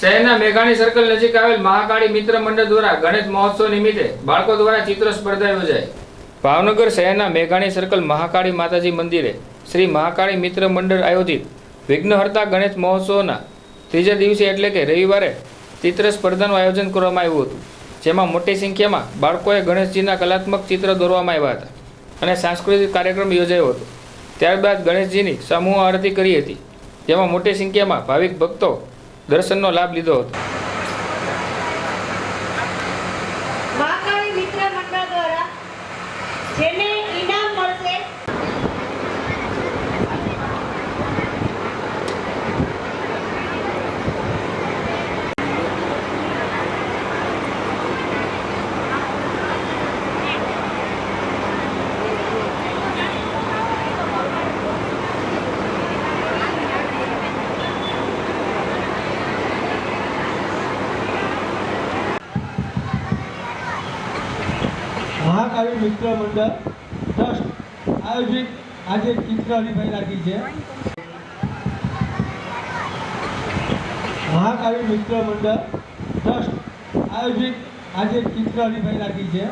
શહેરના મેઘાણી સર્કલ નજીક આવેલ મહાકાળી મિત્ર મંડળ દ્વારા ગણેશ મહોત્સવ નિમિત્તે બાળકો દ્વારા ચિત્ર સ્પર્ધા યોજાઈ. ભાવનગર શહેરના મેઘાણી સર્કલ મહાકાળી માતાજી મંદિરે શ્રી મહાકાળી મિત્ર મંડળ આયોજિત વિઘ્નહર્તા ગણેશ મહોત્સવના ત્રીજા દિવસે એટલે કે રવિવારે ચિત્ર સ્પર્ધાનું આયોજન કરવામાં આવ્યું હતું. જેમાં મોટી સંખ્યામાં બાળકોએ ગણેશજીના કલાત્મક ચિત્ર દોરવામાં આવ્યા હતા અને સાંસ્કૃતિક કાર્યક્રમ યોજાયો હતો. ત્યારબાદ ગણેશજીની સમૂહ આરતી કરી હતી. જેમાં મોટી સંખ્યામાં ભાવિક ભક્તો દર્શનનો લાભ લીધો હતો. મહાકાળી મિત્ર મંડળ દ્વારા જેને મહાકાળી મિત્ર મંડળ ટ્રસ્ટ આયોજિત આજે ચિત્ર હરીફાઈ રાખી છે. મહાકાવી મિત્ર મંડળ ટ્રસ્ટ આયોજિત આજે ચિત્ર હરીફાઈ રાખી છે.